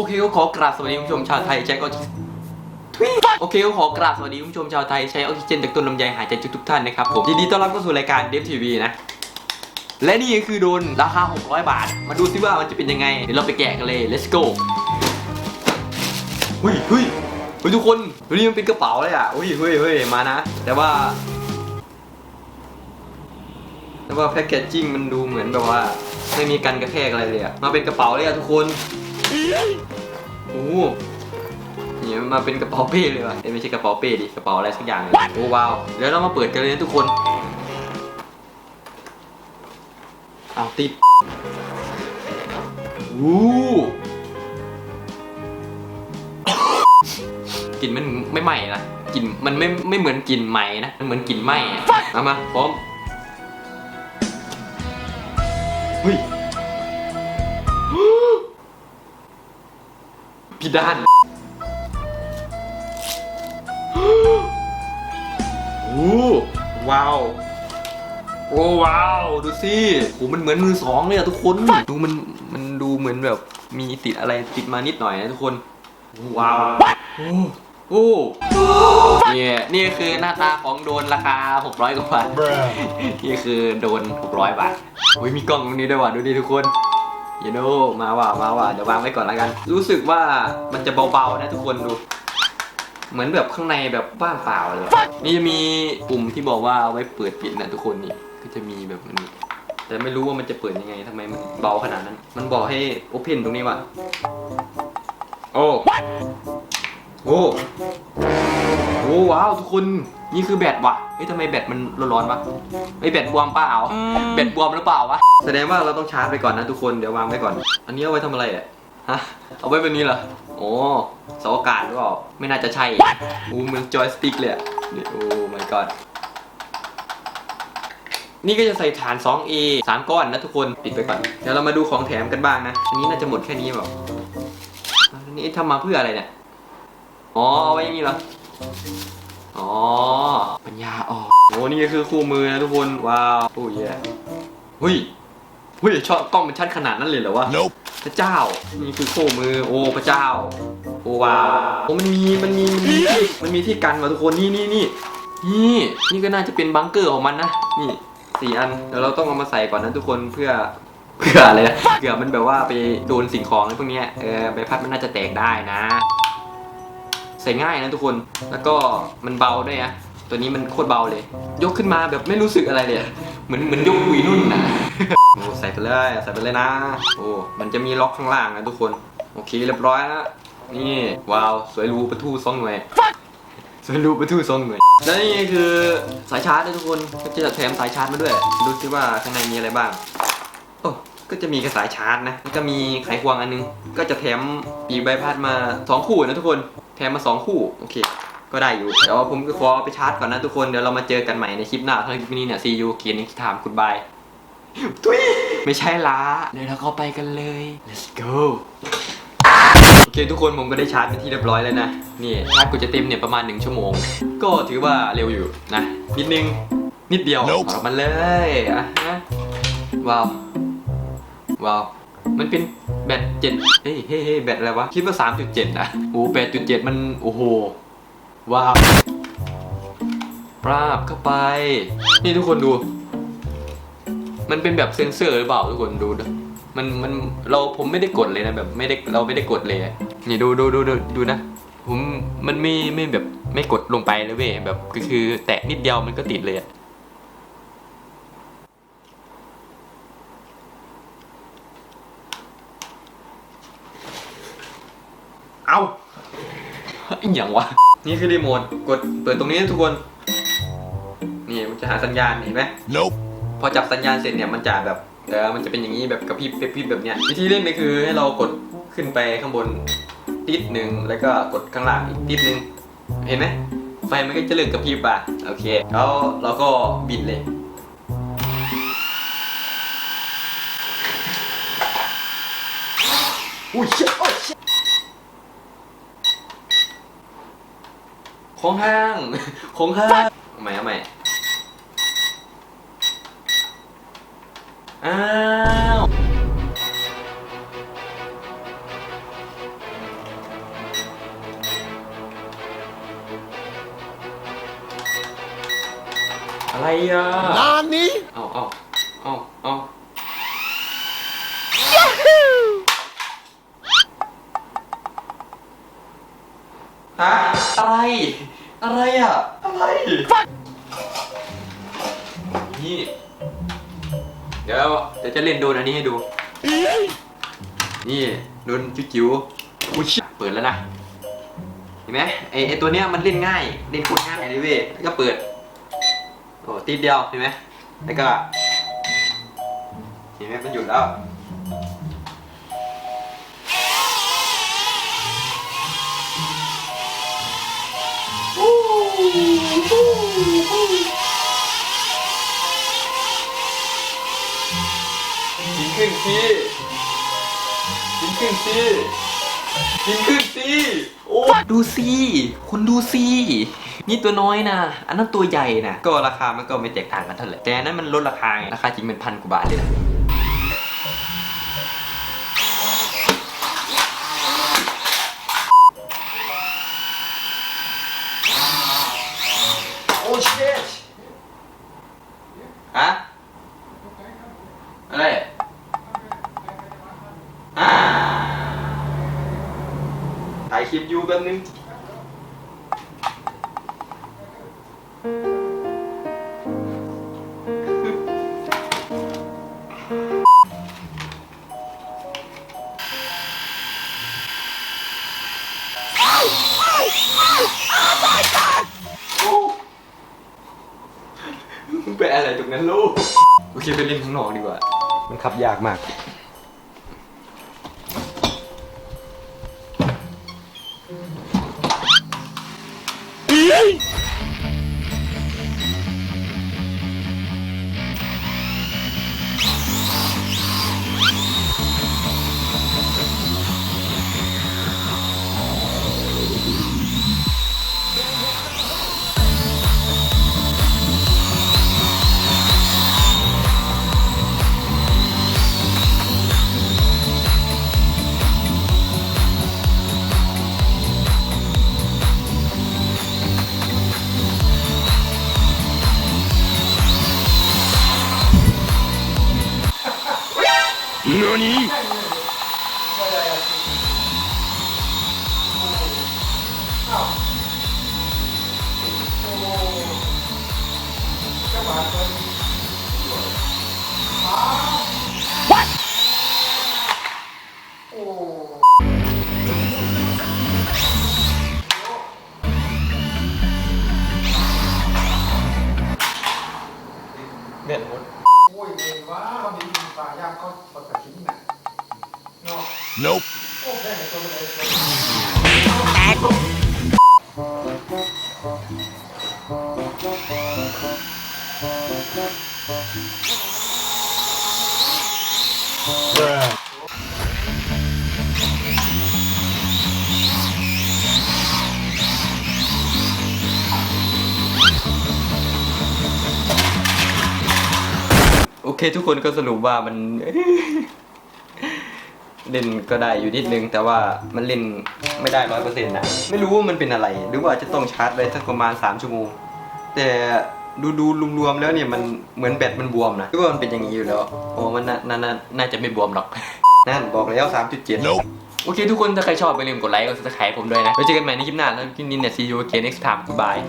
โอเคก็ขอกราบสวัสดีคุณผู้ชมชาวไทยใช้ออกซิโอเคก็ขอกราบสวัสดีคุณผู้ชมชาวไทยใช้ออกซิเจนจากต้นลำไยหายใจทุกท่านนะครับผมยินดีต้อนรับเข้าสู่รายการเดฟทีวีนะและนี่คือโดนราคา 600 บาท มาดูซิว่ามันจะเป็นยังไง เดี๋ยวเราไปแกะกันเลย let's go เฮ้ยเฮ้ยเฮ้ยทุกคนดูนี่มันเป็นกระเป๋าเลยอะเฮ้ยเฮ้ยเฮ้ยมานะ แต่ว่า แต่ว่าแพ็กเกจจิ้งมันดูเหมือนแบบว่า ไม่มีกันกระแทกอะไรเลยอะมาเป็นกระเป๋าเลยอะทุกคน โอ้โหนี่มันมาเป็นกระเป๋าเป้เลยว่ะเอ้ยไม่ใช่กระเป๋าเป้ดิกระเป๋าอะไรสักอย่างเลยโอ้ว้าวเดี๋ยวเรามาเปิดกันเลยนะทุกคนเอาติดอู้กลิ่นมันไม่ไหม้นะกลิ่นมันไม่ไม่เหมือนกลิ่นไหม้นะมันเหมือนกลิ่นไหม้อะมามาพร้อม พี่ด้าน โอ้ว้าว โอ้ว้าว ดูสิโอ้มันเหมือนมือสองเลยอะทุกคน ดูมัน มันดูเหมือนแบบมีติดอะไรติดมานิดหน่อยนะทุกคน ว้าว โอ้โอ้เนี่ยนี่คือหน้าตาของโดนราคา 600 กว่าบาท นี่คือโดน 600 บาทอุ้ยมีกล้องตรงนี้ด้วยว่ะ ดูดิทุกคน ยโนมาว่ะมาว่ะเดี๋ยววางไว้ก่อนละกัน รู้สึกว่ามันจะเบาๆนะทุกคนดูเหมือนแบบข้างในแบบบ้านเปล่าเลยนี่จะมีปุ่มที่บอกว่าเอาไว้เปิดปิดนะทุกคนนี่ก็จะมีแบบนี้ แต่ไม่รู้ว่ามันจะเปิดยังไงทำไมมันเบาขนาดนั้น มันบอกให้โอเพนตรงนี้ว่ะโอ้โอ้โอ้ว้าวทุกคน นี่คือแบตว่ะเฮ้ยทำไมแบตมันร้อนๆวะไอ้ยแบตบวมเปล่าแบตบวมหรือเปล่าวะ แสดงว่าเราต้องชาร์จไปก่อนนะทุกคน เดี๋ยววางไว้ก่อน อันนี้เอาไว้ทำอะไรอะ ฮะ เอาไว้แบบนี้เหรอ โอ้เสาอากาศหรือเปล่า ไม่น่าจะใช่โอ้เหมือนจอยสติ๊กเลยอะนี่โอ้ my god นี่ก็จะใส่ฐาน 2A สามก้อนนะทุกคน ปิดไปก่อน เดี๋ยวเรามาดูของแถมกันบ้างนะ อันนี้น่าจะหมดแค่นี้เปล่าอันนี้ทำมาเพื่ออะไรเนี่ย อ๋อ เอาไว้อย่างนี้เหรอ อ๋อ ปัญญาออกโอ้นี่ก็คือคู่มือนะทุกคน ว้าว โอ้ยเฮ้ยเฮ้ยชอบกล้องมันชัดขนาดนั้นเลยเหรอวะ Nope. พระเจ้า นี่คือคู่มือ โอ้พระเจ้า โอ้ว้าวโอ้มันมี มันมี มันมีที่มันมีที่กันว่ะทุกคน นี่นี่นี่ นี่ นี่ก็น่าจะเป็นบังเกอร์ของมันนะ นี่สี่อันเดี๋ยวเราต้องเอามาใส่ก่อนนะทุกคนเพื่อเพื่ออะไรนะเผื่อมันแบบว่าไปโดนสิ่งของอะไรพวกเนี้ยเออใบพัดมันน่าจะแตกได้นะ ใส่ง่ายนะทุกคน แล้วก็มันเบาด้วยนะ ตัวนี้มันโคตรเบาเลย ยกขึ้นมาแบบไม่รู้สึกอะไรเลย เหมือนเหมือนยกหุยนุ่นนะโอ้ใส่ไปเลยใส่ไปเลยนะ โอ้ มันจะมีล็อกข้างล่างนะทุกคน โอเคเรียบร้อยแล้วนี่ว้าวสวยหรูประทูซ่องหน่วยสวยหรูประทูซ่องหน่วยแล้วนี่คือสายชาร์จนะทุกคนก็จะแถมสายชาร์จมาด้วยดูซิว่าข้างในมีอะไรบ้างโอ้ก็จะมีกระสายชาร์จนะแล้วก็มีไขควงอันนึง ก็จะแถมปีกใบพัดมาสองคู่นะทุกคนแถมมาสองคู่ โอเค ก็ได้อยู่ เดี๋ยวผมก็ขอไปชาร์จก่อนนะทุกคน เดี๋ยวเรามาเจอกันใหม่ในคลิปหน้าถ้าคลิปนี้เนี่ย see you เกียร์นิกถามคุณบายทุยไม่ใช่ละเดี๋ยวเราเข้าไปกันเลย let's go โอเคทุกคนผมก็ได้ชาร์จเป็นที่เรียบร้อยแล้วนะ นี่ชาร์จกูจะเต็มเนี่ยประมาณ 1 ชั่วโมง ก็ถือว่าเร็วอยู่นะ นิดนึง นิดเดียว Nope เอามันเลยอะฮะว้าว ว้าว มันเป็นแบตเจ็ดเฮ้ยเฮ้ยเฮ้แบตอะไรวะ คิดว่า 3.7นะโอ้แปดจุดเจ็ดมัน โอ้โห ว้าวปราบเข้าไป นี่ทุกคนดู มันเป็นแบบเซ็นเซอร์หรือเปล่าทุกคนดูนะมันมันเราผมไม่ได้กดเลยนะแบบไม่ได้เราไม่ได้กดเลย นี่ดูดูดูดูดูนะ ผมมันไม่ไม่แบบไม่กดลงไปเลยเว้ยแบบก็คือแตะนิดเดียวมันก็ติดเลย เอาอหย่างวะ นี่คือรีโมท กดเปิดตรงนี้นะทุกคน นี่มันจะหาสัญญาณเห็นไหม Nope. พอจับสัญญาณเสร็จเนี่ยมันจะแบบเออมันจะเป็นอย่างนี้แบบกระพริบกระพริบแบบเนี้ย วิธีเล่นก็คือให้เรากดขึ้นไปข้างบนติดหนึ่งแล้วก็กดข้างล่างอีกติดหนึ่งเห็นไหมไฟมันก็จะเริ่มกระพริบอะโอเค แล้วเราก็บิดเลยอุ้ยเชี่ยโอ้ยเชี่ย ของห้าง ของห้างเอาใหม่เอาใหม่อ้าว อะไรอะงานนี้ เอาเอ้า อะไรอะไรอะ อะไร นี่ เดี๋ยวเดี๋ยวจะเล่นโดนอันนี้ให้ดู นี่โดนจิ๋วๆอุ้ยชิบเปิดแล้วนะ เห็นไหมไอไอตัวเนี้ยมันเล่นง่าย เล่นโคตรง่ายเลยเว้ยแล้วก็เปิด โอ้ตีเดียว เห็นไหมแล้วก็ เห็นไหมมันหยุดแล้ว กินขึ้นสิกินขึ้นสิกินขึ้นสิโอ้ดูสิคุณดูสินี่ตัวน้อยนะ อันนั้นตัวใหญ่นะ ก็ราคามันก็ไม่แตกต่างกันเท่าไหร่ แต่อันนั้นมันลดราคาไงราคาจริงเป็นพันกว่าบาทเลยนะ โอ้ชิตฮะ อะไรอ่าถ่ายคลิปอยู่แป๊บนึงมึงเป็นอะไรตรงนั้นลูก โอเคไปเล่นข้างนอกดีกว่า มันขับยากมาก 何เองโอเคทุกคนก็สรุปว่ามัน เล่นก็ได้อยู่นิดนึง แต่ว่ามันเล่นไม่ได้ร้อยเปอร์เซ็นต์นะไม่รู้ว่ามันเป็นอะไร หรือว่าจะต้องชาร์จไปสักประมาณ 3 ชั่วโมง แต่ดูดูรวมๆแล้วเนี่ยมันเหมือนแบตมันบวมนะคิดว่ามันเป็นอย่างนี้อยู่แล้วโอ้มันน่าน่าน่าน่าจะไม่บวมหรอก นั่นบอกแล้ว 3.7 Nope โอเคทุกคนถ้าใครชอบอย่าลืมกดไลค์กดซับสไครต์ผมด้วยนะไว้เจอกันใหม่ในคลิปหน้าแล้วคลิปนี้เนี่ย see you again next time goodbye